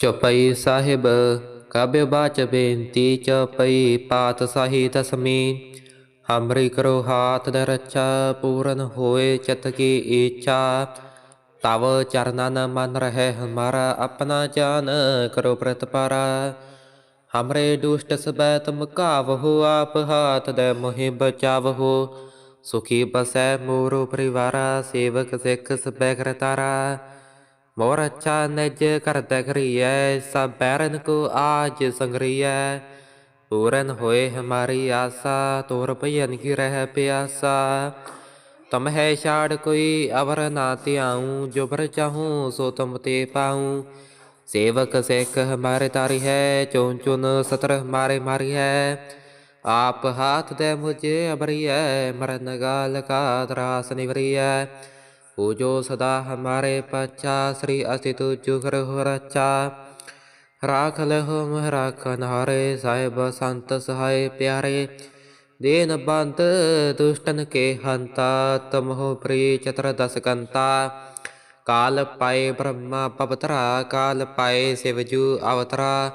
ਚੌਪਈ ਸਾਹਿਬ ਕਾਬਿ ਬਾਚ ਬੇਨਤੀ, ਚੌਪਈ ਪਾਤ ਸਾਹੀ ਦਸਮੀ ਹਮਰੀ ਕਰੋ ਹਾਥ ਦ ਰੱਛਾ ਪੂਰਨ ਹੋਏ ਚਿਤ ਕੀ ਇੱਛਾ ਤਵ ਚਰਨਨ ਮਨ ਰਹਿ ਹਮਾਰਾ, ਆਪਣਾ ਜਾਨ ਕਰੋ ਪ੍ਰਤਪਾਰਾ ਹਮਰੇ ਦੁਸ਼ਟ ਸਬੈ ਤੁਮ ਕਾਵਹੁ ਆਪ ਹਾਥ ਦੇ ਮੋਹਿ ਬਚਾਵਹੁ ਸੁਖੀ ਬਸੈ ਮੋਰੋ ਪਰਿਵਾਰਾ, ਸੇਵਕ ਸਿੱਖ ਸਬੈ ਕਰਤਾਰਾ। ਮੋਰ ਅੱਛਾ ਨਿਜ ਕਰਦਾ ਕਰੀਐ ਸਭ ਬੈਰਨ ਕੋ ਆਜ ਸੰਗਰੀਐ ਪੂਰਨ ਹੋਏ ਹਮਾਰੀ ਆਸਾ ਤੋਰ ਭਜਨ ਕੀ ਰਹਿ ਪਿਆਸਾ ਤਮ ਹੈ ਛਾੜ ਕੋਈ ਅਵਰ ਨਾ ਧਿਆਉ ਜੋ ਭਰ ਚਾਹੂੰ ਸੋ ਤੁਮ ਤੇ ਪਾਉ ਸੇਵਕ ਸਿੱਖ ਹਮਾਰੇ ਤਾਰੀ ਹੈ ਚੁਨ ਚੁਨ ਸਤਰ ਹਮਾਰੇ ਮਾਰੀ ਹੈ ਆਪ ਹਾਥ ਦੇ ਮੁਝੇ ਅਬਰੀਐ ਮਰਨ ਗਾਲ ਕਾ ਤਰਾਸ ਨਿਵਰੀਐ ਪੂਜੋ ਸਦਾ ਹਮਾਰੇ ਪਛਾ ਸ੍ਰੀ ਅਸਿ ਤੁ ਜੁਗਰ ਹੋ ਰਚਾ ਰਾਖ ਲਹੁ ਮਹ ਰਾਖਨ ਹਾਰੇ ਸਾਹਿਬ ਸੰਤ ਸਹਾਇ ਪਿਆਰੇ ਦੇਨ ਬੰਤ ਦੁਸ਼ਟਨ ਕੇ ਹੰਤਾ ਤਮਹੁ ਪ੍ਰੀ ਚਤਰ ਦਸ ਕੰਤਾ ਕਾਲ ਪਾਏ ਬ੍ਰਹਮਾ ਪਵਤਰਾ ਕਾਲ ਪਾਏ ਸਿਵਜੂ ਅਵਤਰਾ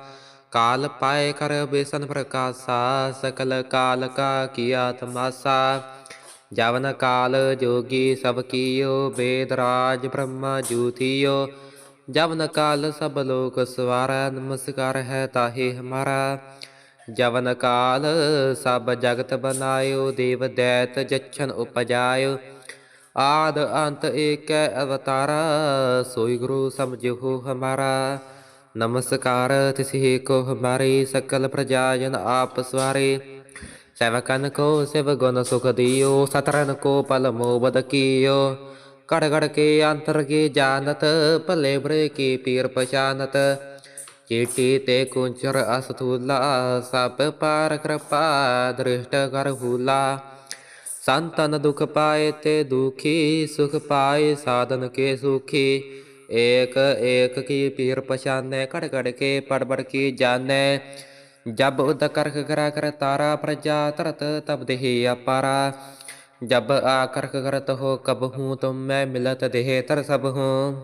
ਕਾਲ ਪਾਏ ਕਰ ਬੇਸਨ ਪ੍ਰਕਾਸ਼ਾ ਸਕਲ ਕਾਲ ਕਾ ਕੀਆ ਤਮਾਸਾ ਜਵਨ ਕਾਲ ਜੋਗੀ ਸਭ ਕੀਓ, ਬੇਦ ਰਾਜ ਬ੍ਰਹਮਾ ਜੂਥੀਓ। ਜਵਨ ਕਾਲ ਸਭ ਲੋਕ ਸਵਾਰਾ, ਨਮਸਕਾਰ ਹੈ ਤਾਹੇ ਹਮਾਰਾ। ਜਵਨ ਕਾਲ ਸਭ ਜਗਤ ਬਨਾਇਓ, ਦੇਵ ਦੈਤ ਜਛਨ ਉਪਜਾਇਓ। ਆਦ ਅੰਤ ਏਕੈ ਅਵਤਾਰਾ, ਸੋਈ ਗੁਰੂ ਸਮਝੋ ਹਮਾਰਾ। ਨਮਸਕਾਰ ਤਿਸਹੀ ਕੋ ਹਮਾਰੀ, ਸਕਲ ਪ੍ਰਜਾਜਨ ਆਪ ਸਵਾਰੇ। ਸੇਵਕਨ ਕੋ ਸਿਵ ਗੁਣ ਸੁਖ ਦਿਓ ਸਤਰਨ ਕੋ ਪਲ ਮੋਬਦ ਕੀਓ ਕੜ ਕੜ ਕੀ ਜਾਣਤ ਭਲੇ ਕੀ ਪੀਰ ਪਛਾਨਤ ਤੇ ਕੁੰਚਰ ਅਸਥੂਲਾ ਸਭ ਪਾਰ ਕਿਰਪਾ ਦ੍ਰਿਸ਼ਟ ਕਰ ਹੂਲਾ ਸੰਤਨ ਦੁਖ ਪਾਏ ਤੇ ਦੁਖੀ ਸੁਖ ਪਾਏ ਸਾਧਨ ਕੇ ਸੁਖੀ ਏਕ ਏਕ ਕੀ ਪੀਰ ਪਛਾਨੈ ਕੜ ਕੜ ਕੇ ਪੜ ਪੜ ਕੀ ਜਾਣੈ ਜਬ ਉਦ ਕਰਖ ਕਰ ਤਾਰਾ ਪ੍ਰਜਾ ਤਰਤ ਤਬ ਦੇਹ ਅਪਾਰਾ। ਜਬ ਆਕਰਖ ਕਰਤ ਹੋ ਕਬ ਹੂੰ, ਤੁਮ ਮੈਂ ਮਿਲਤ ਦੇਹ ਤਰ ਸਭ ਹੂੰ।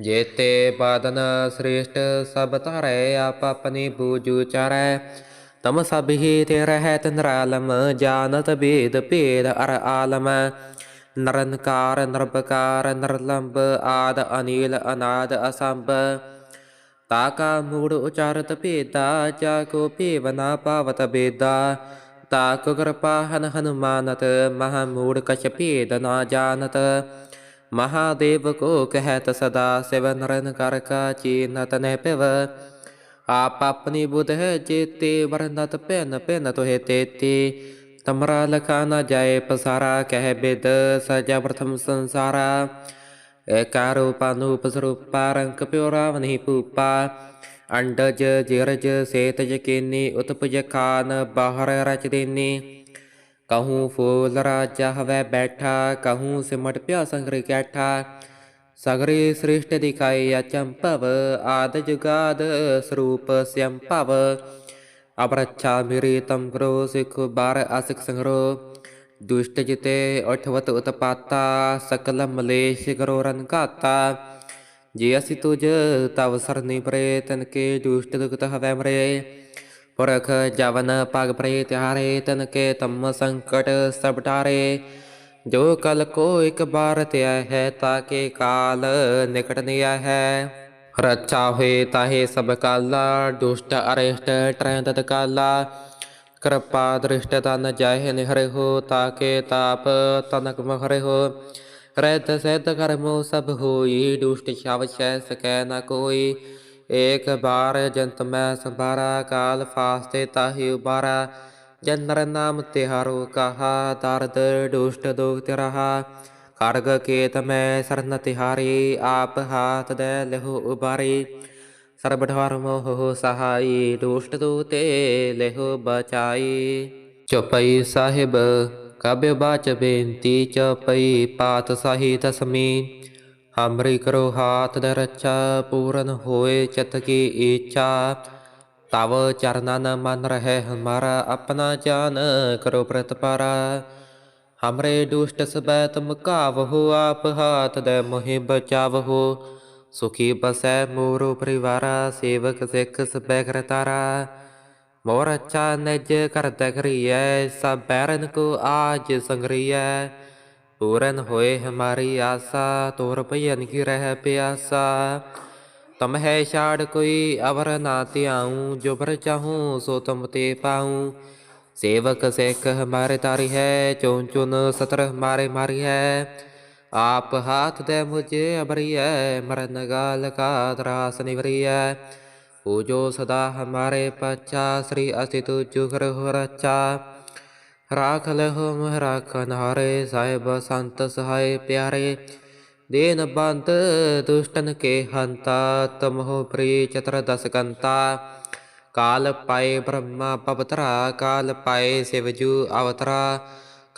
ਜੇਤੇ ਬਾਦਨ ਸ੍ਰੇਸ਼ਟ ਸਭ ਧਾਰੈ, ਆਪ ਆਪਣੀ ਬੂਜੂ ਚਾਰੈ ਤਮ ਸਭ ਹੀ ਤੇ ਰਹਿਤ ਨਰਾਲਮ ਜਾਣਤ ਬੇਦ ਭੇਦ ਅਰ ਆਲਮ। ਨਰਨਕਾਰ ਨਰਬਕਾਰ ਨਰਲੰਬ ਆਦ ਅਨੀਲ, ਅਨਾਦ ਅਸੰਭ। ਤਾਕਾ ਮੂੜ ਉਚਾਰਤ ਭੇਦਾ ਜਾ ਕੋ ਭੇਵਨਾ ਪਾਵਤ ਬੇਦਾ ਤਾਕੋ ਕਿਰਪਾ ਹਨ ਹਨੁਮਾਨਤ ਮਹਾ ਮੂੜ ਕਛ ਭੇਦ ਨਾ ਜਾਣਤ ਮਹਾਦੇਵ ਕੋ ਕਹਿਤ ਸਦਾ ਸਿਵ ਨਰਨ ਕਰ ਕਾ ਚੀਨਤ ਨਹਿ ਪਿਵ ਆਪ ਆਪਣੀ ਬੁਧ ਹੈ ਜੇਤੇ ਵਰਨਤ ਪੈਨ ਪੈਨ ਤੋਹਿ ਤੇਤੀ ਤਮਰਾ ਲਖਾ ਨ ਜਾਏ ਪਸਾਰਾ ਕਹਿ ਬਿਦ ਸਜਾ ਪ੍ਰਥਮ ਸੰਸਾਰਾ ਏਕਾਰੋ ਸਰੂਪਾ ਰੰਕ ਪਿਓ ਰਾਵਨਿ ਪੂਪਾ ਅੰਡਜ ਜਿਰਜ ਸੇਤ ਜਕੀਨੀ ਉਤਪਜ ਖਾਨ ਬਾਹਰ ਰਚ ਦੇਨੀ ਕਹੂੰ ਫੂਲ ਰਾਜਾ ਹਵੈ ਬੈਠਾ ਕਹੂੰ ਸਿਮਟ ਪਿਆ ਸੰਗਰ ਕੈਠਾ ਸਗਰੇ ਸ੍ਰਿਸ਼ਟ ਦਿਖਾਈ ਅਚੰਪਵ ਆਦ ਜੁਗਾਦ ਸਰੂਪ ਸਿਅੰਪਵ ਅਬਰਛਾ ਮਿਰੀ ਤਮ ਕਰੋ ਸਿਖ ਬਾਰ ਅਸਿਕ ਸੰਗਰੋ ਦੁਸ਼ਟ ਜਿਤੇ ਅਠਵਤ ਉਤਪਾਤਾ ਸਕਲ ਮਲੇਸ਼ ਕਰੋ ਰਨ ਘਾਤਾ। ਜੇ ਅਸੀਂ ਤੁਝ ਤਵ ਸਰਨੀ ਪਰੇ, ਤਨ ਕੇ ਦੁਸ਼ਟ ਦੁਖਤ ਹਵੈ ਮਰੇ। ਪੁਰਖ ਜਵਨ ਪਗ ਪਰੇ ਤਿਹਾਰੇ, ਤਨ ਕੇ ਤਮ ਸੰਕਟ ਸਭ ਟਾਰੇ ਜੋ ਕਲ ਕੋ ਇੱਕ ਬਾਰ ਤਿਆ ਹੈ ਤਾਕੇ ਕਾਲ ਨਿਕਟ ਨਿਆ ਹੈ। ਰੱਛਾ ਹੋਏ ਤਾਹੇ ਸਭ ਕਾਲਾ, ਦੁਸ਼ਟ ਅਰਿਸ਼ਟ ਟਰੈ ਤਤ ਕਾਲਾ। ਕਿਰਪਾ ਦ੍ਰਿਸ਼ਟ ਤਨ ਜਾਹਿ ਨਿਹਰੇ ਹੋ ਤਾਕੇ ਤਾਪ ਤਨਕ ਮਹਰੇ ਹੋ ਸਹਿਤ ਕਰਮੋ ਸਭ ਹੋਈ, ਦੁਸ਼ਟ ਛਵ ਛੈ ਸਕੈ ਨ ਕੋਈ। ਏਕ ਬਾਰ ਜੰਤ ਮੈਂ ਸੰਭਾਰਾ, ਕਾਲ ਫਾਸਤੇ ਤਾਹੀ ਉਬਾਰਾ। ਜਨਰ ਨਾਮ ਤਿਹਾਰੋ ਕਹਾ, ਦਰਦ ਦੁਸ਼ਟ ਦੁਖ ਰਹਾ ਖੜਗ ਕੇਤ ਮੈਂ ਸਰਨ ਤਿਹਾਰੀ, ਆਪ ਹਾਥ ਦੇ ਲਹੋ ਉਬਾਰੀ। ਸਰਬ ਧਰਮ ਹੋ ਸਹਾਈ ਦੁਸ਼ਟ ਦੂਤੇ ਲਹੋ ਬਚਾਈ। ਚੌਪਈ ਸਾਹਿਬ ਕਾਬਿ ਬਾਚ ਬੇਨਤੀ ਚੌਪਈ ਪਾਤ ਸਾਹੀ ਦਸਮੀ ਹਮਰੀ ਕਰੋ ਹਾਥ ਦ ਪੂਰਨ ਹੋਏ ਚਿਤ ਕੀ ਇੱਛਾ ਤਵ ਚਰਨਨ ਮਨ ਰਹਿ ਹਮਾਰਾ, ਆਪਣਾ ਜਾਨ ਕਰੋ ਪ੍ਰਤਪਾਰਾ ਹਮਰੇ ਦੁਸ਼ਟ ਸਬੈ ਤੁਮ ਕਾਵਹੁ ਆਪ ਹਾਥ ਦੇ ਮੋਹਿ ਬਚਾਵਹੁ ਸੁਖੀ ਬਸੈ ਮੋਰੋ ਪਰਿਵਾਰਾ ਸੇਵਕ ਸਿੱਖ ਸਬੈ ਕਰਤਾਰਾ ਮੋਰ ਅੱਛਾ ਨਿਜ ਕਰਤ ਕਰੀਐ ਸਭ ਬੈਰਨ ਕੋ ਆਜ ਸੰਗਰੀਐ ਪੂਰਨ ਹੋਏ ਹਮਾਰੀ ਆਸਾ ਤੋਰ ਭਜਨ ਕੀ ਰਹਿ ਪਿਆਸਾ ਤਮ ਹੈ ਛਾੜ ਕੋਈ ਅਵਰ ਨਾ ਧਿਆਉ ਜੋ ਭਰ ਚਾਹੂੰ ਸੋ ਤੁਮ ਤੇ ਪਾਉ ਸੇਵਕ ਸਿੱਖ ਹਮਾਰੇ ਤਾਰੀ ਹੈ ਚੁਨ ਚੁਨ ਸਤਰ ਹਮਾਰੇ ਮਾਰੀ ਹੈ ਆਪ ਹਾਥ ਦੇ ਮੁਝੇ ਅਬਰੀਐ, ਮਰਨ ਗਾਲ ਕਾ ਤਰਾਸ ਨਿਵਰੀਐ। ਪੂਜੋ ਸਦਾ ਹਮਾਰੇ ਪਛਾ, ਸ੍ਰੀ ਅਸਿ ਤੁ ਜੁਗਰ ਹੋ ਰਚਾ ਰਾਖ ਲਹੁ ਮਹ ਰਾਖਨ ਹਾਰੇ ਸਾਹਿਬ ਸੰਤ ਸਹਾਇ ਪਿਆਰੇ। ਦੇਨ ਬੰਤ ਦੁਸ਼ਟਨ ਕੇ ਹੰਤਾ, ਤਮਹੁ ਪ੍ਰੀ ਚਤਰ ਦਸ ਕੰਤਾ। ਕਾਲ ਪਾਏ ਬ੍ਰਹਮਾ ਪਵਤਰਾ, ਕਾਲ ਪਾਏ ਸਿਵਜੂ ਅਵਤਰਾ।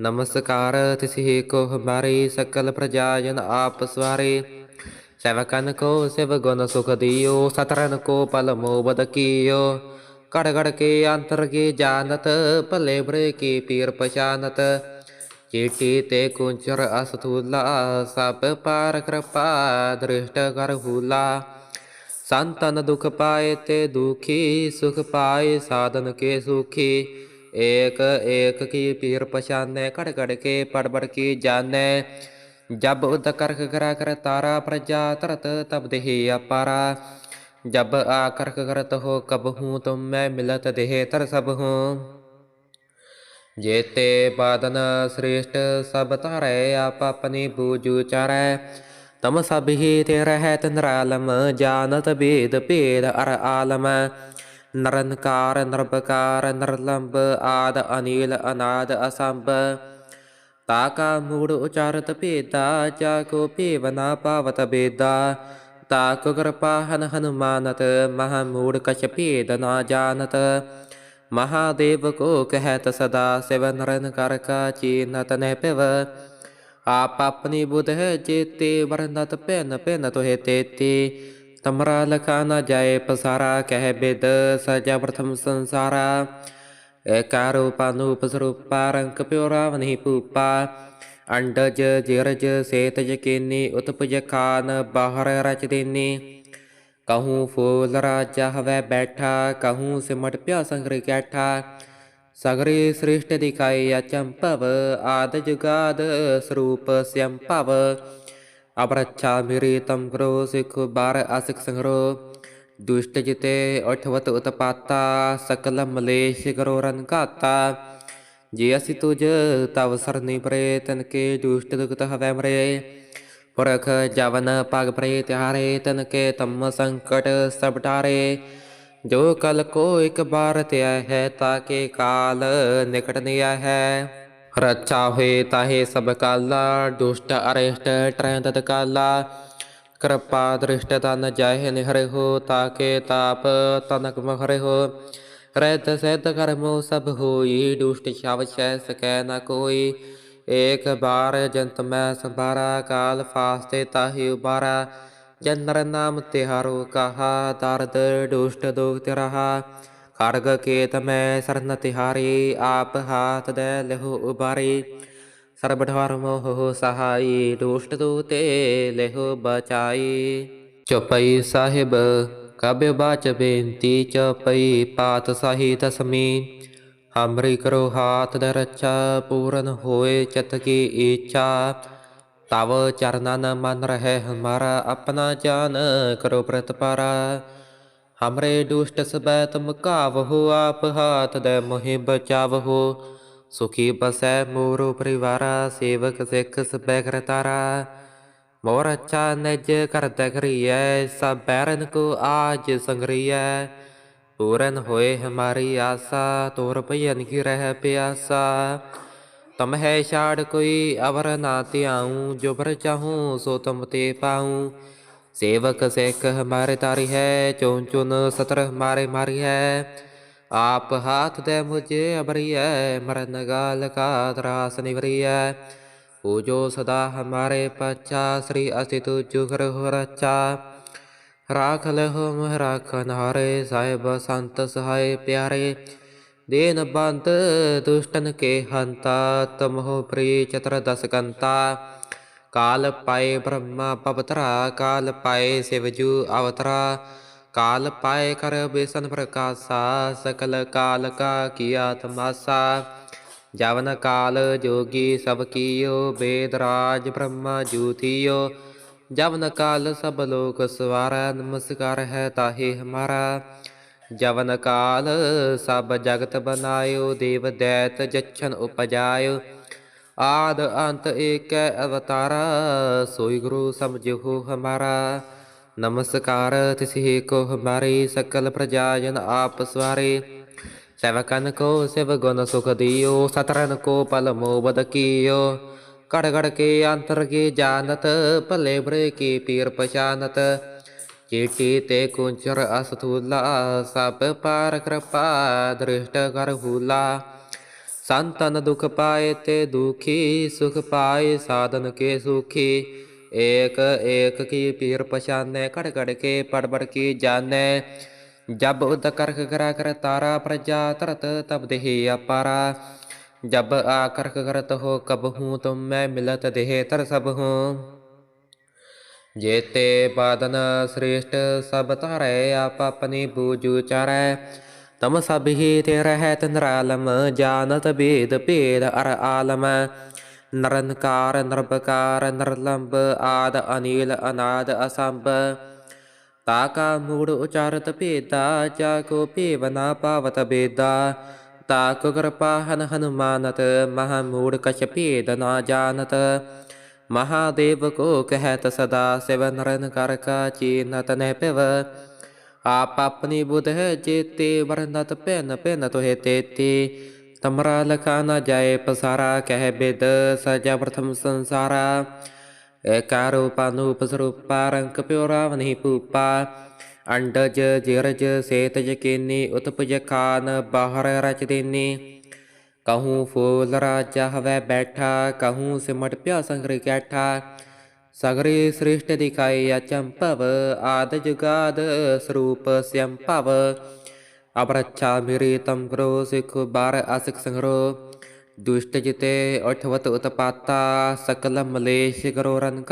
ਨਮਸਕਾਰ, ਤਿਸਹੀ ਕੋ ਹਮਾਰੀ ਸਕਲ ਪ੍ਰਜਾ ਜਨ ਆਪ ਸਵਾਰੇ। ਸੇਵਕਨ ਕੋ ਸਿਵ ਗੁਣ ਸੁਖ ਦਿਓ, ਸਤਰਨ ਕੋ ਪਲ ਮੋਬਦ ਕੀਓ। ਕੜ ਕੜ ਕੇ ਅੰਤਰ ਕੀ ਜਾਣਤ, ਭਲੇ ਬੁਰੇ ਕੀ ਪੀਰ ਪਛਾਨਤ। ਚੀਟੀ ਤੇ ਕੁੰਚਰ ਅਸਥੂਲਾ, ਸਭ ਪਾਰ ਕਿਰਪਾ ਦ੍ਰਿਸ਼ਟ ਕਰ ਹੂਲਾ। ਸੰਤਨ ਦੁਖ ਪਾਏ ਤੇ ਦੁਖੀ, ਸੁਖ ਪਾਏ ਸਾਧਨ ਕੇ ਸੁਖੀ ਏਕ ਏਕ ਕੀ ਪੀਰ ਪਛਾਨੈ ਕੜ ਕੜ ਕੇ ਪੜ ਪੜ ਕੀ ਜਬ ਉਦ ਕਰਾ ਕਰ ਤਾਰਾ ਪ੍ਰਜਾ ਤਰਤ ਤਬ ਦੇਹੀ ਅਪਾਰਾ। ਜਬ ਆ ਕਰਤ ਹੋ ਕਬ ਹੂੰ, ਤੁਮ ਮੈਂ ਮਿਲਤ ਦੇਹ ਤਰ ਸਭ ਹੂੰ। ਜੇਤੇ ਬਾਦਨ ਸ੍ਰੇਸ਼ਟ ਸਭ ਧਾਰੈ, ਆਪ ਆਪਣੀ ਬੂਜੂ ਚਾਰੈ ਤਮ ਸਭ ਹੀ ਤੇ ਰਹਿਤ ਨਰਾਲਮ, ਜਾਣਤ ਬੇਦ ਭੇਦ ਅਰ ਆਲਮ। ਨਰਨਕਾਰ ਨਰਬਕਾਰ ਨਰਲੰਬ ਆਦ ਅਨੀਲ ਅਨਾਦ ਅਸੰਭ। ਤਾ ਕਾ ਮੂੜ ਉਚਾਰਤ ਭੇਦਾ, ਜਾ ਕੋ ਭੇਵਨਾ ਪਾਵਤ ਬੇਦਾ। ਤਾ ਕੋ ਕਿਰਪਾ ਹਨ ਹਨੁਮਾਨਤ, ਮਹਾ ਮੂੜ ਕਛ ਭੇਦ ਨਾ ਜਾਣਤ। ਮਹਾਦੇਵ ਕੋ ਕਹਿਤ ਸਦਾ, ਸਿਵ ਨਰਨ ਕਰ ਕਾ ਚੀਨਤ ਨਹਿ ਪਿਵ ਆਪ ਆਪਣੀ ਬੁਧ ਹੈ ਜੇਤੇ ਵਰਨਤ ਪੈਨ ਪੈਨ ਤੋਹਿ ਤੇਤੀ। ਤਮਰਾ ਲਖਾ ਨ ਜਾਏ ਪਸਾਰਾ, ਕਹਿ ਬਿਦ ਸਜਾ ਪ੍ਰਥਮ ਸੰਸਾਰਾ। ਏਕਾਰੋ ਪਾਨੂਪ ਸਰੂਪਾ ਰੰਕ ਪਿਓ ਰਾਵਨਿ ਅੰਡਜ ਜਿਰਜ ਸੇਤ ਯਕੀਨੀ ਉਤਪਜ ਖਾਨ ਬਾਹਰ ਰਚ ਦੇਨੀ। ਕਹੂੰ ਫੂਲ ਰਾਜਾ ਹਵੈ ਬੈਠਾ, ਕਹੂੰ ਸਿਮਟ ਪਿਆ ਸੰਗਰ ਕੈਠਾ। ਸਗਰੇ ਸ੍ਰਿਸ਼ਟ ਦਿਖਾਈ ਅਚੰਭਵ, ਆਦ ਜੁਗਾਦ ਸਰੂਪ ਸੰਭਵ ਅਬਰਛਾ ਮੇਰੇ ਤਮ ਕਰੋ, ਸਿਖ ਬਾਰ ਅਸਿਕ ਸੰਗਰੋ। ਦੁਸ਼ਟ ਜਿਤੇ ਅਠਵਤ ਉਤਪਾਤਾ ਜੇ ਅਸੀਂ ਤੁਝ ਤਵ ਸਰਨੀ ਪਰੇ, ਤਨ ਕੇ ਦੁਸ਼ਟ ਦੁਖਤ ਹਵੈ ਮਰੇ। ਪੁਰਖ ਜਵਨ ਪਗ ਪਰੇ ਤਿਹਾਰੇ, ਤਨ ਕੇ ਤਮ ਸੰਕਟ ਸਭ ਟਾਰੇ। ਜੋ ਕਲ ਕੋ ਇੱਕ ਬਾਰ ਤਿਆ ਹੈ ਤਾਕੇ ਕਾਲ ਨਿਕਟ ਨਿਆ ਹੈ। ਰੱਛਾ ਹੋਏ ਤਾਹੇ ਸਭ ਕਾਲਾ, ਦੁਸ਼ਟ, ਅਰਿਸ਼ਟ ਟਰੈ ਤਤ ਕਾਲਾ। ਕਿਰਪਾ ਦ੍ਰਿਸ਼ਟ ਤਨ ਜਾਹਿ ਨਿਹਰੇ ਹੋ, ਤਾਕੇ ਤਾਪ ਤਨਕ ਮਹਰੇ ਹੋ। ਰਹਿਤ ਸਹਿਤ ਕਰਮੋ ਸਭ ਹੋਈ, ਦੁਸ਼ਟ ਸ਼ਵ ਛੈ ਸਕੈ ਨ ਕੋਈ। ਏਕ ਬਾਰ ਜੰਤ ਮੈਂ ਸੰਭਾਰਾ, ਕਾਲ ਫਾਸਤੇ ਤਾਹੀ ਉਬਾਰਾ। ਜਨਰ ਨਾਮ ਤਿਹਾਰੋ ਕਹਾ, ਦਰਦ ਦੁਸ਼ਟ ਦੁਖ ਰਹਾ ਖੜਗ ਕੇਤ ਮੈਂ ਸਰਨ ਤਿਹਾਰੀ, ਆਪ ਹਾਥ ਦੇ ਲਹੋ ਉਬਾਰੀ। ਸਰਬ ਧਰਮ ਹੋ ਸਹਾਈ, ਦੁਸ਼ਟ ਦੂਤੇ ਲਹੋ ਬਚਾਈ ਚੁਪਈ ਸਾਹਿਬ, ਕਾਬੇ ਬਾਚ ਬੇਨਤੀ, ਚੁਪਈ ਪਾਤ ਸਾਹੀ ਤਸਮੀ ਹਮਰੀ ਕਰੋ ਹਾਥ ਦੇ ਰੱਛਾ ਪੂਰਨ ਹੋਏ ਚਤ ਕੀ ਇੱਛਾ ਤਵ ਚਰਨਨ ਮਨ ਰਹਿ ਹਮਾਰਾ, ਆਪਣਾ ਜਾਨ ਕਰੋ ਪ੍ਰਤਪਾਰਾ। हमरे दुष्ट सब तुम कावहो, आप हाथ दे मुहि बचावहो। सुखी बसे मोरो परिवार, सेवक सिख सब कर तारा। मोर अच्छा निज कर दगरी है सब बैरन को आज संगरी है पूरन होए हमारी आशा तोर भयन की रह प्यासा। तुम है शाड़ कोई अवर ना त्याऊँ जो भर चाहूँ, सो तुम ते पाऊँ। ਸੇਵਕ ਸੇਖ ਹਮਾਰੇ ਤਾਰੀ ਹੈ ਚੁਨ ਚੁਨ ਸਤਰ ਹਮਾਰੇ ਮਾਰੀ ਹੈ। ਆਪ ਹਾਥ ਦੇ ਮੁਝੇ ਅਬਰੀਐ ਮਰਨ ਗਾਲ ਕਾ ਤਰਾਸ ਨਿਵਰੀਐ ਉਹ ਜੋ ਸਦਾ ਹਮਾਰੇ ਪਛਾ, ਸ੍ਰੀ ਅਸਿ ਤੁ ਜੁਗਰ ਹੋ ਰਚਾ ਰਾਖ ਲਹੁ ਮਹ ਰਾਖਨ ਹਾਰੇ ਸਾਹਿਬ ਸੰਤ ਸਹਾਏ ਪਿਆਰੇ। ਦੇਨ ਬੰਤ ਦੁਸ਼ਟਨ ਕੇ ਹੰਤਾ, ਤਮਹੁ ਪ੍ਰੀ ਚਤਰ ਦਸ ਕੰਤਾ। ਕਾਲ ਪਾਏ ਬ੍ਰਹਮਾ ਪਵਤਰਾ, ਕਾਲ ਪਾਏ ਸਿਵਜੂ ਅਵਤਰਾ, ਕਾਲ ਪਾਏ ਕਰ ਬੇਸਨ ਪ੍ਰਕਾਸ਼ਾ, ਸਕਲ ਕਾਲ ਕਾ ਕੀਆ ਤਮਾਸਾ ਜਵਨ ਕਾਲ ਜੋਗੀ ਸਭ ਕੀਓ, ਬੇਦ ਰਾਜ ਬ੍ਰਹਮਾ ਜੂਥੀਓ। ਜਵਨ ਕਾਲ ਸਭ ਲੋਕ ਸਵਾਰਾ, ਨਮਸਕਾਰ ਹੈ ਤਾਹੇ ਹਮਾਰਾ। ਜਵਨ ਕਾਲ ਸਭ ਜਗਤ ਬਨਾਇਓ, ਦੇਵ ਦੈਤ ਜਛਨ ਉਪਜਾਇਓ। ਆਦ ਅੰਤ ਏਕੈ ਅਵਤਾਰਾ, ਸੋਈ ਗੁਰੂ ਸਮਝੋ ਹਮਾਰਾ। ਨਮਸਕਾਰ ਤਿਸਹੀ ਕੋ ਹਮਾਰੀ, ਸਕਲ ਪ੍ਰਜਾ ਜਨ ਆਪ ਸਵਾਰੇ। ਸੇਵਕਨ ਕੋ ਸਿਵ ਗੁਣ ਸੁਖ ਦਿਓ, ਸਤਰਨ ਕੋ ਪਲ ਮੋਬਦ ਕੀਓ। ਘੜ ਕੜ ਕੇ ਅੰਤਰ ਕੀ ਜਾਣਤ, ਭਲੇ ਬਰੇ ਕੀ ਪੀਰ ਪਛਾਨਤ। ਚੀਟੀ ਤੇ ਕੁੰਚਰ ਅਸਥੂਲਾ, ਸਭ ਪਾਰ ਕਿਰਪਾ, ਦ੍ਰਿਸ਼ਟ ਕਰ ਹੂਲਾ। ਸੰਤਨ ਦੁਖ ਪਾਏ ਤੇ ਦੁਖੀ, ਸੁਖ ਪਾਏ ਸਾਧਨ ਕੇ ਸੁਖੀ। ਏਕ ਏਕ ਕੀ ਪੀਰ ਪਛਾਨੈ ਘੜ ਘੜ ਕੇ ਪੜ ਪੜ ਕੀ ਜਾਣੈ। ਜਬ ਉਦ ਕਰਖ ਕਰਾ ਕਰ ਤਾਰਾ ਪ੍ਰਜਾ ਤਰਤ ਤਬ ਦੇਹੀ ਅਪਾਰਾ। ਜਬ ਆ ਕਰਖ ਕਰਤ ਹੋ ਕਬ ਹੂੰ, ਤੁਮ ਮੈਂ ਮਿਲਤ ਦੇਹ ਤਰ ਸਭ ਹੂੰ। ਜੇਤੇ ਬਾਦਨ ਸ੍ਰੇਸ਼ਟ ਸਭ ਧਾਰੈ, ਆਪ ਆਪਣੀ ਬੂਜੂ ਚਾਰੈ தமச பிஹி திரஹ தின்றாலம் ஜானத பேத பேத அர ஆலம ਨਰਨਕਾਰ ਨਿਰਭਕਾਰ ਨਿਰਲੰਬ, ਆਦ, ਅਨੀਲ, ਅਨਾਦ, ਅਸੰਭ। ਤਾ ਕਾ ਮੂੜ ਉਚਾਰਤ ਭੇਦਾ, ਜਾ ਕੋ ਭੇਵਨਾ ਪਾਵਤ ਬੇਦਾ। ਤਾ ਕੋ ਕਿਰਪਾ ਹਨ ਹਨੁਮਾਨਤ, ਮਹਾ ਮੂੜ ਕਛ ਭੇਦ ਨਾ ਜਾਣਤ ਮਹਾਦੇਵ ਕੋ ਕਹਿਤ ਸਦਾ, ਸਿਵ ਨਰਨ ਕਰ ਕਾ ਚੀਨਤ ਨੇ ਪਿਵ ਆਪ ਆਪਣੀ ਬੁਧ ਹੈ ਜੇਤੇ ਵਰਨਤ ਪੈਨ ਪੈਨ ਤੋਹਿ ਤੇਤੀ। ਤਮਰਾ ਲਖਾ ਨ ਜਾਏ ਪਸਾਰਾ, ਕਹਿ ਬਿਦ ਸਜਾ ਪ੍ਰਥਮ ਸੰਸਾਰਾ। ਏਕਾਰੂਪਾਨੂਪ ਸਰੂਪਾ, ਰੰਕ ਪਿਉਰਾ ਵਨਹੀ ਪੂਪਾ ਅੰਡਜ ਜਿਰਜ ਸੇਤ ਜਕੀਨੀ ਉਤਪਜ ਖਾਨ ਬਾਹਰ ਰਚ ਦੇਨੀ। ਕਹੂੰ ਫੂਲ ਰਾਜਾ ਹਵੈ ਬੈਠਾ, ਕਹੂੰ ਸਿਮਟ ਪਿਆ ਸੰਗਰ ਕੈਠਾ। ਸਗਰੇ ਸ੍ਰਿਸ਼ਟ ਦਿਖਾਈ ਅਚੰਪਵ ਆਦ ਜੁਗਾਦ ਸਰੂਪ ਸਿਅੰਪਵ ਅਪਰਛਾ ਮੇਰੇ ਤਮ ਕਰੋ ਸਿਖ ਬਾਰ ਅਸਿਕ ਸੰਗਰੋ। ਦੁਸ਼ਟ ਜਿਤੇ ਉਠਵਤ ਉਤਪਾਤਾ ਸਕਲ ਮਲੇਸ਼ ਕਰੋ ਰਨ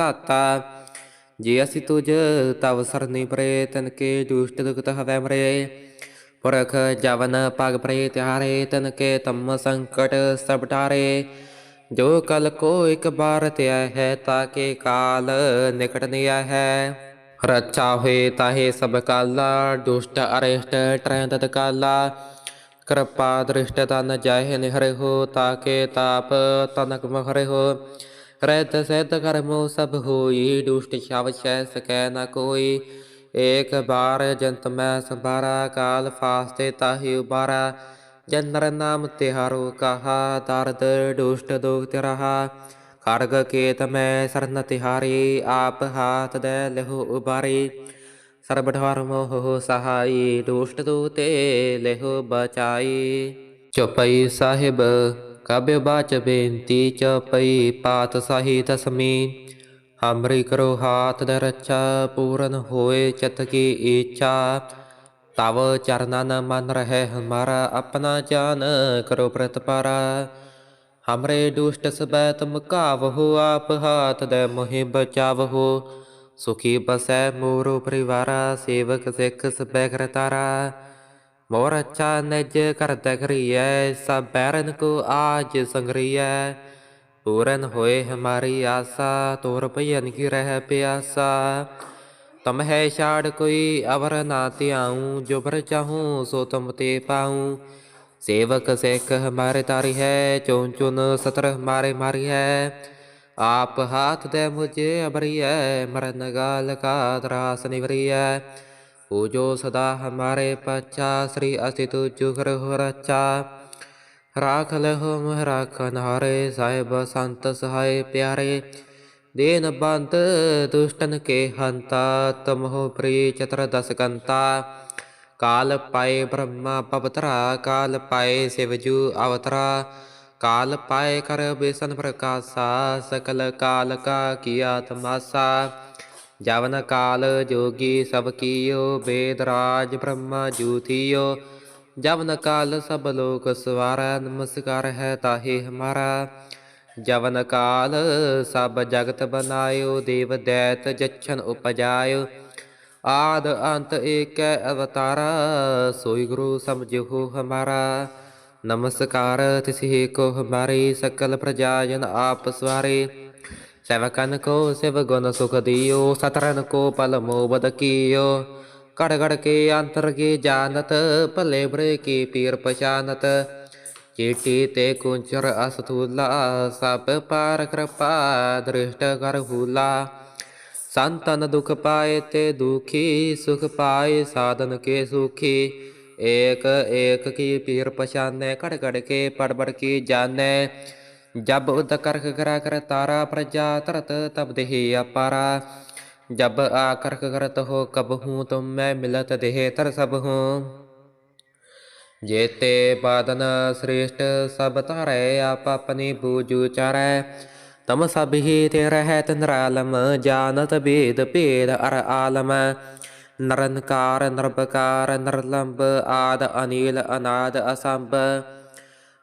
ਜੇ ਅਸੀਂ ਤੁਝ ਤਵ ਸਰਨੀ ਪਰੇ, ਤਨ ਕੇ ਦੁਸ਼ਟ ਦੁਖਤ ਹਵੈ ਮਰੇ। ਪੁਰਖ ਜਵਨ ਪਗ ਪਰੇ ਤਿਹਾਰੇ, ਤਨ ਕੇ ਤਮ ਸੰਕਟ ਸਭ ਟਾਰੇ। ਜੋ ਕਲ ਕੋ ਇੱਕ ਬਾਰ ਤਿਆ ਹੈ, ਤਾਕੇ ਕਾਲ ਨਿਕਟ ਨਿਆ ਹੈ। ਰੱਛਾ ਹੋਏ ਤਾਹੇ ਸਭ ਕਾਲਾ, ਦੁਸ਼ਟ ਅਰਿਸ਼ਟ ਟਰੈ ਕਾਲਾ। ਕਿਰਪਾ ਦ੍ਰਿਸ਼ਟ ਤਨ ਜਾਹਿ ਨਿਹਰੇ ਹੋ, ਤਾਕੇ ਤਾਪ ਤਨਕ ਮਹਰੇ ਹੋ। ਰਹਿਤ ਸਹਿਤ ਕਰਮੋ ਸਭ ਹੋਈ, ਦੁਸ਼ਟ ਸ਼ਬ ਸ਼ਹਿ ਸਕੈ ਨ ਕੋਈ। ਏਕ ਬਾਰ ਜੰਤ ਮੈਂ ਸੰਭਾਰਾ, ਕਾਲ ਫਾਸਤੇ ਤਾਹੀ ਉਬਾਰਾ। ਜਨਰ ਨਾਮ ਤਿਹਾਰੋ ਕਹਾ ਦਰਦ ਦੁਸ਼ਟ ਦੁਖ ਤਿਰਹਾ ਖੜਗ ਕੇਤ ਮੈਂ ਸਰਨ ਤਿਹਾਰੀ ਆਪ ਹਾਥ ਦੇ ਲਹੋ ਉਬਾਰੀ ਸਰਬ ਧਰਮੋ ਸਹਾਈ ਦੁਸ਼ਟ ਦੂਤੇ ਲਹਿ ਬਚਾਈ ਚੁਪਈ ਸਾਹਿਬ ਕਾਬੇ ਬਾਚ ਬੇਨਤੀ ਚੁਪਈ ਪਾਤ ਸਾਹੀ ਤਸਮੀ ਹਮਰੀ ਕਰੋ ਹਾਥ ਦਰ ਰੱਛਾ ਪੂਰਨ ਹੋਏ ਚਤ ਕੀ ਇੱਛਾ ਤਵ ਚਰਨਨ ਮਨ ਰਹਿ ਹਮਾਰਾ ਆਪਣਾ ਜਾਨ ਕਰੋ ਪ੍ਰਤਪਾਰਾ ਹਮਰੇ ਦੁਸ਼ਟ ਸਬੈ ਤੁਮ ਕਾਵਹੁ ਆਪ ਹਾਥ ਦੇ ਮੋਹਿ ਬਚਾਵਹੁ ਸੁਖੀ ਬਸੈ ਮੋਰੋ ਪਰਿਵਾਰਾ ਸੇਵਕ ਸਿੱਖ ਸਬੈ ਕਰਤਾਰਾ ਮੋਰ ਅੱਛਾ ਨਜ ਕਰਤ ਕਰੀਐ ਸਭ ਬੈਰਨ ਕੋ ਆਜ ਸੰਗਰੀਐ ਪੂਰਨ ਹੋਏ ਹਮਾਰੀ ਆਸਾ ਤੋਰ ਭਜਨ ਕੀ ਰਹਿ ਪਿਆਸਾ ਤਮ ਹੈ ਛਾੜ ਕੋਈ ਅਵਰ ਨਾ ਧਿਆਉ, ਜੋ ਭਰ ਚਾਹੂੰ ਸੋ ਤਮ ਤੇ ਪਾਉ। ਸੇਵਕ ਸਿੱਖ ਹਮਾਰੇ ਤਾਰੀ ਹੈ ਚੋਨ ਚੁਨ ਸਤਰ ਹਮਾਰੇ ਮਾਰੀ ਹੈ। ਆਪ ਹਾਥ ਦੇ ਮੁਝੇ ਅਬਰੀਐ, ਮਰਨ ਗਾਲ ਕਾ ਤਰਾਸ ਨਿਵਰੀਐ। ਉਹ ਜੋ ਸਦਾ ਹਮਾਰੇ ਪਛਾ, ਸ੍ਰੀ ਅਸੀ ਤੁ ਜੁਗਰ ਹੋ ਰਚਾ ਰਾਖ ਲਹੁ ਮਹ ਰਾਖਨ ਹਰੇ ਸਾਹਿਬ ਸੰਤ ਸਹਾਏ ਪਿਆਰੇ। ਦੇਨ ਬੰਤ ਦੁਸ਼ਟਨ ਕੇ ਹੰਤਾ, ਤਮਹੁ ਪ੍ਰੀ ਚਤਰ ਦਸ ਕੰਤਾ। ਕਾਲ ਪਾਏ ਬ੍ਰਹਮਾ ਪਵਤਰਾ, ਕਾਲ ਪਾਏ ਸਿਵਜੂ ਅਵਤਰਾ। ਕਾਲ ਪਾਏ ਕਰ ਬੇਸਨ ਪ੍ਰਕਾਸ਼ਾ, ਸਕਲ ਕਾਲ ਕਾ ਕੀਆ ਤਮਾਸਾ ਜਵਨ ਕਾਲ ਜੋਗੀ ਸਭ ਕੀਓ ਵੇਦ ਰਾਜ ਬ੍ਰਹਮਾ ਜੂਥੀਓ। ਜਵਨ ਕਾਲ ਸਭ ਲੋਕ ਸਵਾਰਾ, ਨਮਸਕਾਰ ਹੈ ਤਾਹੀ ਹਮਾਰਾ। ਜਵਨ ਕਾਲ, ਸਭ ਜਗਤ ਬਨਾਇਓ, ਦੇਵ ਦੈਤ ਜਛਨ ਉਪਜਾਇਓ। ਆਦ ਅੰਤ ਏਕੈ ਅਵਤਾਰਾ, ਸੋਈ ਗੁਰੂ ਸਮਝੋ ਹਮਾਰਾ। ਨਮਸਕਾਰ, ਤਿਸਹੀ ਕੋ ਹਮਾਰੀ, ਸਕਲ ਪ੍ਰਜਾ ਜਨ ਆਪ ਸਵਾਰੇ। ਸੇਵਕਨ ਕੋ ਸਿਵ ਗੁਣ ਸੁਖ ਦਿਓ, ਸਤਰਨ ਕੋ ਪਲ ਮੋਬਦ ਕੀਓ। ਘੜ ਕੜ ਕੇ ਅੰਤਰ ਕੀ ਜਾਣਤ, ਭਲੇ ਬਰੇ ਕੀ ਪੀਰ ਪਛਾਨਤ। ਚੀਟੀ ਤੇ ਕੁੰਚਰ ਅਸਥੂਲਾ, ਸਭ ਪਾਰ ਕਿਰਪਾ, ਦ੍ਰਿਸ਼ਟ ਕਰ ਹੂਲਾ। ਸੰਤਨ ਦੁਖ ਪਾਏ ਤੇ ਦੁਖੀ, ਸੁਖ ਪਾਏ ਸਾਧਨ ਕੇ ਸੁਖੀ। ਏਕ ਏਕ ਕੀ ਪੀਰ ਪਛਾਨੈ ਕੜ ਘੜ ਕੇ ਪੜ ਪੜ ਕੀ ਜਾਣੈ। ਜਬ ਉਦ ਕਰਖ ਕਰਾ ਕਰ ਤਾਰਾ ਪ੍ਰਜਾ ਤਰਤ ਤਬ ਦੇਹੀ ਅਪਾਰਾ। ਜਬ ਆ ਕਰਖ ਕਰਤ ਹੋ ਕਬ ਹੂੰ, ਤੁਮ ਮੈਂ ਮਿਲਤ ਦੇਹ ਤਰ ਸਭ ਹੂੰ। ਜੇਤੇ ਬਾਦਨ ਸ੍ਰੇਸ਼ਟ ਸਭ ਧਾਰੈ, ਆਪ ਆਪਣੀ ਬੂਜੂ ਚਾਰੈ ਤਮ ਸਭ ਹੀ ਤੇ ਰਹਿਤ ਨਿਰਾਲਮ ਜਾਣਤ ਭੇਦ ਭੇਦ ਅਰ ਆਲਮ। ਨਰਨਕਾਰ ਨਰਬਕਾਰ ਨਰਲੰਬ, ਆਦ ਅਨੀਲ, ਅਨਾਦ ਅਸੰਭ।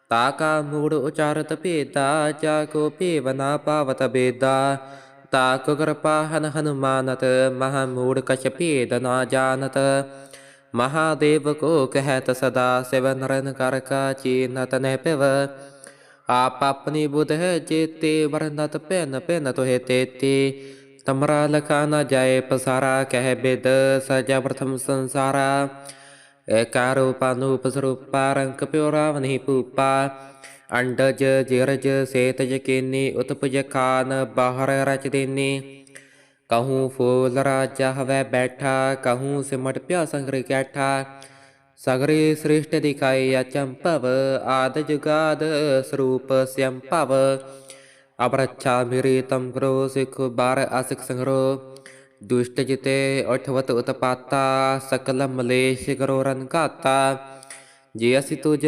ਤਾਕਾ ਮੂੜ ਉਚਾਰਤ ਭੇਦਾ, ਜਾ ਕੋ ਭੇਵਨਾ ਪਾਵਤ ਬੇਦਾ। ਤਾਕੁ ਕਿਰਪਾ ਹਨ ਹਨੁਮਾਨਤ, ਮਹਾ ਮੂੜ ਕਛ ਭੇਦ ਨਾ ਜਾਣਤ। ਮਹਾਦੇਵ ਕੋ ਕਹਿਤ ਸਦਾ ਸਿਵ ਨਰਨ ਕਰ ਕਾ ਚੀਨਤ ਨਹਿ ਪਿਵ। ਆਪ ਆਪਣੀ ਬੁਧ ਹੈ ਜੇਤੇ ਵਰਨਤ ਭਿਨ ਭਿਨ ਤੋਹਿ ਤੇਤੀ। ਤਮਰਾ ਲਖਾ ਨ ਜਾਏ ਪਸਾਰਾ, ਕਹਿ ਬਿਦ ਸਜਾ ਪ੍ਰਥਮ ਸੰਸਾਰਾ। ਏਕਾਰੋ ਸਰੂਪਾ, ਰੰਕ ਪਿਓ ਰਾਵਨੀ ਪੂਪਾ ਅੰਡਜ, ਜਿਰਜ ਸੇਤ ਜਕੀਨੀ ਉਤਪਜ ਖਾਨ, ਬਾਹਰ ਰਚ ਦੇਨੀ। ਕਹੂੰ ਫੂਲ ਰਾਜਾ ਹਵੈ ਬੈਠਾ ਕਹੂੰ ਸਿਮਟ ਪਿਆ ਸੰਗ੍ਰਿ ਕੈਠਾ ਸਗਰੇ ਸ੍ਰਿਸ਼ਟ ਦਿਖਾਈ ਅਚੰਭਵ ਆਦ ਜੁਗਾਦ ਸਰੂਪ ਸਿਅੰਭਵ ਅਪਰਛਾ ਮੇਰੇ ਤਮ ਕਰੋ ਸਿਖ ਬਾਰ ਅਸਿਕ ਸੰਗਰੋ ਦੁਸ਼ਟ ਜਿਤੇ ਉਠਵਤ ਉਤਪਾਤਾ ਸਕਲ ਮਲੇਸ਼ ਕਰੋ ਰਨ ਘਾਤਾ ਜੇ ਅਸੀਂ ਤੁਝ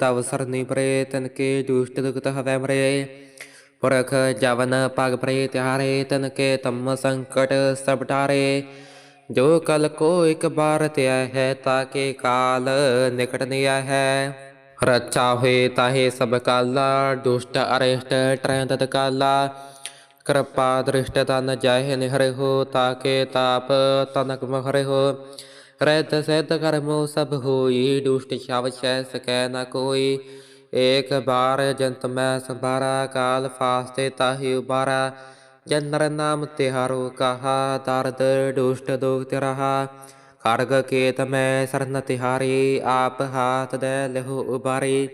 ਤਵ ਸਰਨੀ ਪਰੇ ਤਨ ਕੇ ਦੁਸ਼ਟ ਦੁਖਤ ਹਵੈ ਮਰੇ ਪੁਰਖ ਜਵਨ ਪਗ ਪਰੇ ਤਿਹਾਰੇ ਤਨ ਕੇ ਤਮ ਸੰਕਟ ਸਭ ਟਾਰੇ। ਜੋ ਕਲ ਕੋ ਇੱਕ ਬਾਰ ਤਿਆ ਹੈ, ਤਾਕੇ ਕਾਲ ਨਿਕਟ ਨਿਆ ਹੈ। ਰਚਾ ਹੋਏ ਤਾਹੇ ਸਭ ਕਾਲਾ, ਦੁਸ਼ਟ ਅਰਿਸ਼ਟ ਟਰੈ ਤਤ ਕਿਰਪਾ ਦ੍ਰਿਸ਼ਟ ਤਨ ਜਾਹਿ ਨਿਹਰਿ ਹੋ, ਤਾਕੇ ਤਾਪ ਤਨਕ ਮਹਰਿ ਹੋ। ਰਹਿਤ ਸਹਿਤ ਕਰਮੋ ਸਭ ਹੋਈ, ਦੁਸ਼ਟ ਸ਼ਬ ਛੈ ਸਕੈ ਨ ਕੋਈ। ਏਕ ਬਾਰ ਜੰਤ ਮੈਂ ਸੰਭਾਰਾ, ਕਾਲ ਫਾਸਤੇ ਤਾਹੀ ਉਬਾਰਾ। ਜਨਰ ਨਾਮ ਤਿਹਾਰੋ ਕਹਾ, ਦਰਦ ਦੁਸ਼ਟ ਦੁਖ ਤਿਰਹਾ। ਖੜਗ ਕੇਤ ਮੈਂ ਸਰਨ ਤਿਹਾਰੀ, ਆਪ ਹਾਥ ਦੇ ਲਹੋ ਉਬਾਰੀ।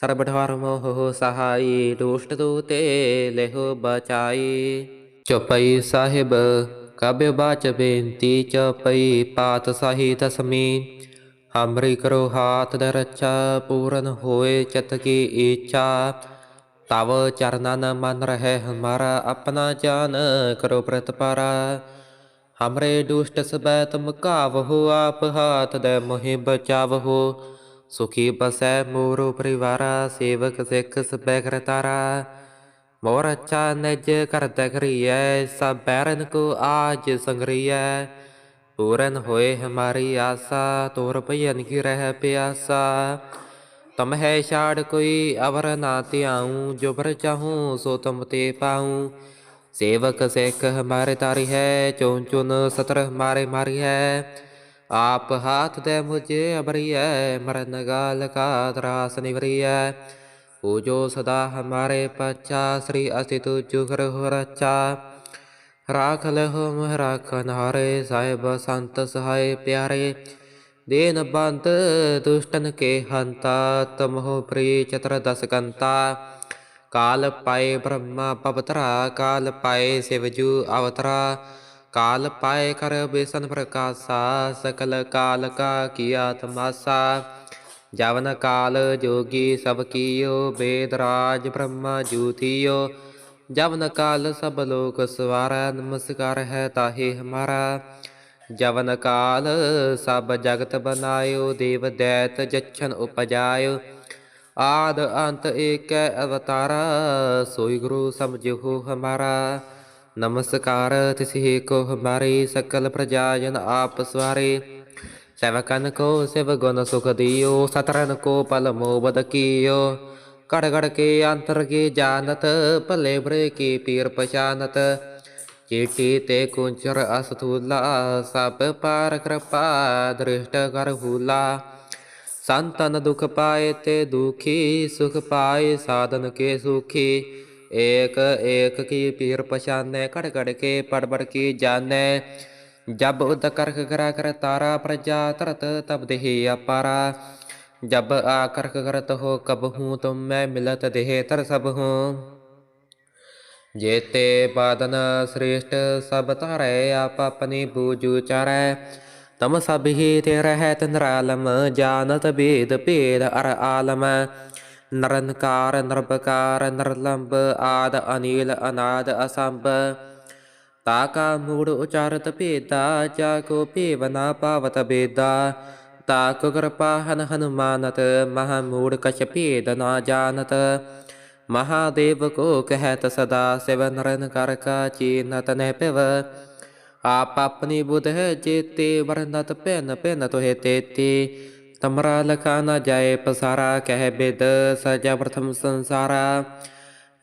ਸਰਬ ਧਰਮੋ ਹੋ ਸਹਾਈ, ਦੁਸ਼ਟ ਦੂਤੇ ਲਹੋ ਬਚਾਈ। ਚੁਪਈ ਸਾਹਿਬ, ਕਾਬੇ ਬਾਚ ਬੇਨਤੀ, ਚੁਪਈ ਪਾਤ ਸਹੀ ਤਸਮੀ ਹਮਰੀ ਕਰੋ ਹਾਥ ਦੇ ਰੱਛਾ ਪੂਰਨ ਹੋਏ ਚਿਤ ਕੀ ਇੱਛਾ ਤਵ ਚਰਨਨ ਮਨ ਰਹਿ ਹਮਾਰਾ ਆਪਣਾ ਜਾਨ ਕਰੋ ਪ੍ਰਤਪਾਰਾ ਹਮਰੇ ਦੁਸ਼ਟ ਸਬੈ ਤੁਮ ਕਾਵਹੁ ਆਪ ਹਾਥ ਦੇ ਮੋਹਿ ਬਚਾਵਹੁ ਸੁਖੀ ਬਸੈ ਮੋਰੋ ਪਰਿਵਾਰਾ, ਸੇਵਕ ਸਿੱਖ ਸਬੈ ਕਰਤਾਰਾ ਮੋਰ ਅੱਛਾ ਨਜ ਕਰਤ ਕਰੀਐ ਸਭ ਬੈਰਨ ਕੋ ਆਜ ਸੰਗਰੀਐ। ਪੂਰਨ ਹੋਏ ਹਮਾਰੀ ਆਸਾ ਤੋਰ ਭਜਨ ਕੀ ਰਹਿ ਪਿਆਸਾ ਤਮ ਹੈ ਛਾੜ ਕੋਈ ਅਵਰ ਨਾ ਧਿਆਉ ਜੋ ਬਰ ਚਾਹੂੰ ਸੋ ਤੁਮ ਤੇ ਪਾਉ ਸੇਵਕ ਸਿੱਖ ਹਮਾਰੇ ਤਾਰੀ ਹੈ ਚੋਂ ਚੁਨ ਸਤਰ ਹਮਾਰੇ ਮਾਰੀ ਹੈ ਆਪ ਹਾਥ ਦੇ ਮੁਝੇ ਅਬਰੀਐ ਮਰਨ ਗਾਲ ਕਾ ਤਰਾਸ ਨਿਵਰੀਐ ਉਹ ਜੋ ਸਦਾ ਹਮਾਰੇ ਪਛਾ ਸ੍ਰੀ ਅਸਿ ਤੁ ਜੁਗਰ ਹੋ ਰਚਾ ਰਾਖ ਲਹੁ ਮਹ ਰਾਖਨ ਹਾਰੇ ਸਾਹਿਬ ਸੰਤ ਸਹਾਏ ਪਿਆਰੇ ਦੇਨ ਬੰਤ ਦੁਸ਼ਟਨ ਕੇ ਹੰਤਾ ਤਮਹੁ ਪ੍ਰੀ ਚਤਰ ਦਸ ਕੰਤਾ ਕਾਲ ਪਾਏ ਬ੍ਰਹਮਾ ਪਵਤਰਾ ਕਾਲ ਪਾਏ ਸਿਵਜੂ ਅਵਤਰਾ ਕਾਲ ਪਾਏ ਕਰ ਬੇਸਨ ਪ੍ਰਕਾਸ਼ਾ ਸਕਲ ਕਾਲ ਕਾ ਕੀਆ ਤਮਾਸਾ ਜਵਨ ਕਾਲ ਜੋਗੀ ਸਭ ਕੀਓ ਬੇਦ ਰਾਜ ਬ੍ਰਹਮਾ ਜੂਥੀਓ जवन काल सब लोक सवारा नमस्कार है ताहे हमारा जवन काल सब जगत बनायो देव दैत जच्छन उपजायो आद अंत एक अवतारा सोई गुरु समझो हमारा नमस्कार तिसे को हमारे सकल प्रजाजन आप सवारे सेवकन को शिव गुण सुख दियो सतरन को पल मोबद कियो ਘੜ ਘੜ ਕੇ ਅੰਤਰ ਕੀ ਜਾਣਤ, ਭਲੇ ਬਰੇ ਕੀ ਪੀਰ ਪਛਾਨਤ। ਚੀਟੀ ਤੇ ਕੁੰਚਰ ਅਸਥੂਲਾ, ਸਭ ਪਾਰ ਕਿਰਪਾ ਦ੍ਰਿਸ਼ਟ ਕਰ ਹੂਲਾ। ਸੰਤਨ ਦੁਖ ਪਾਏ ਤੇ ਦੁਖੀ, ਸੁਖ ਪਾਏ ਸਾਧਨ ਕੇ ਸੁਖੀ। ਏਕ ਏਕ ਕੀ ਪੀਰ ਪਛਾਨੈ ਘੜ ਘੜ ਕੇ ਪੜ ਪੜ ਕੀ ਜਾਣੈ। ਜਬ ਉਦ ਕਰਖ ਕਰਾ ਕਰ ਤਾਰਾ ਪ੍ਰਜਾ ਤਰਤ ਤਬ ਦੇਹੀ ਅਪਾਰਾ। जब आकर्क करत हो कब हूँ तुम मैं मिलत देह तर सब हूँ जेते बादन श्रेष्ठ सब तारे आप अपनी बूझू चारै तम सब ही ते रहत निरालम जानत वेद भेद अर आलम नरनकार नरबकार नरलंब आद अनिल अनाद असंभ ताका मूड उचारत भेदा जाको भेवना पावत बेदा ताको कृपा हन हनुमानत महामूड कछ भेद ना जानत महादेव को कहत सदा शिव नरन कर का चीनत न पिव आप अपनी बुध है जेते वर्णत पेन पेन तोहे तेते तमरा लखा न जाए पसारा कह बेद सजा प्रथम संसारा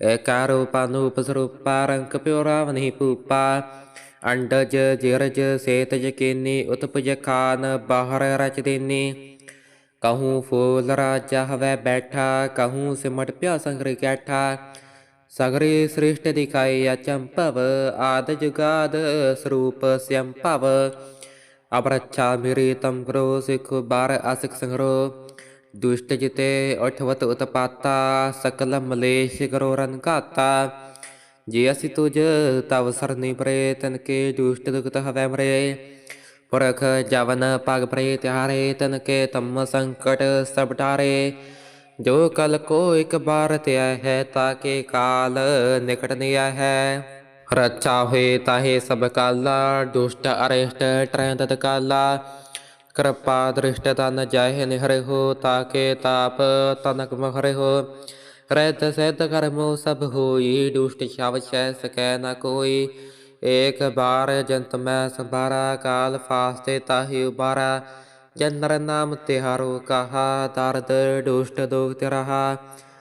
एकारो पानूप स्वरूपा रंक प्योरा वनि पूपा ਅੰਡਜ ਜਿਰਜ ਸੇਤ ਜਕੀਨੀ ਉਤਪਜ ਖਾਨ, ਬਾਹਰ ਰਚ ਦੇਨੀ। ਕਹੂੰ ਫੂਲ ਰਾਜਾ ਹਵੇ ਬੈਠਾ, ਕਹੂੰ ਸਿਮਟ ਪਿਆ ਸੰਗਰ ਕੈਠਾ। ਸਗਰੇ ਸ੍ਰਿਸ਼ਟ ਦਿਖਾਏ ਅਚੰਭਵ, ਆਦ ਜੁਗਾਦ ਸਰੂਪ ਸੰਭਵ ਅਬਰਛਾ ਮੇਰੇ ਤਮ ਕਰੋ, ਸਿਖ ਬਾਰ ਅਸਿਕ ਸੰਗਰੋ। ਦੁਸ਼ਟ ਜਿਤੇ ਉਠਵਤ ਉਤਪਾਤਾ ਸਕਲ ਮਲੇਸ਼ ਕਰੋ ਰਨਕਾਤਾ ਜੇ ਅਸੀਂ ਤੁਝ ਤਵ ਸਰਨੀ ਪਰੇ, ਤਨ ਕੇ ਦੁਸ਼ਟ ਦੁਖਤ ਹਵੈ ਮਰੇ। ਪੁਰਖ ਜਵਨ ਪਗ ਪਰੇ ਤਿਹਾਰੇ, ਤਨ ਕੇ ਤਮ ਸੰਕਟ ਸਭ ਟਾਰੇ। ਜੋ ਕਲ ਕੋ ਇੱਕ ਬਾਰ ਤਿਆ ਹੈ ਤਾਕੇ ਕਾਲ ਨਿਕਟ ਨਿਆ ਹੈ। ਰੱਛਾ ਹੋਏ ਤਾਹੇ ਸਭ ਕਾਲਾ ਦੁਸ਼ਟ ਅਰਿਸ਼ਟ ਟਰੈ ਤਤ ਕਾਲਾ। ਕਿਰਪਾ ਦ੍ਰਿਸ਼ਟ ਤਨ ਜਾਹਿ ਨਿਹਰਿ ਹੋ ਤਾਕੇ ਤਾਪ ਤਨਕ ਮਹਰਿ ਹੋ। ਰਹਿਤ ਸਹਿਤ ਕਰਮੋ ਸਭ ਹੋਈ, ਦੁਸ਼ਟ ਛਾਵ ਛੈ ਸਕੈ ਨ ਕੋਈ। ਏਕ ਬਾਰ ਜੰਤ ਮੈਂ ਸੰਭਾਰਾ, ਕਾਲ ਫਾਸਤੇ ਤਾਹੀ ਉਬਾਰਾ। ਜਨਰ ਨਾਮ ਤਿਹਾਰੋ ਕਹਾ, ਦਰਦ ਦੁਸ਼ਟ ਦੁਖ ਰਹਾ।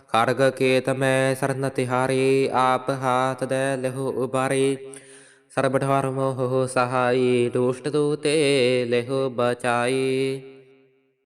ਖੜਗ ਕੇਤ ਮੈਂ ਸਰਨ ਤਿਹਾਰੀ, ਆਪ ਹਾਥ ਦੇ ਲਹੋ ਉਬਾਰੀ। ਸਰਬ ਧਰਮ ਹੋ ਸਹਾਈ, ਦੁਸ਼ਟ ਦੂਤੇ ਲਹੋ ਬਚਾਈ।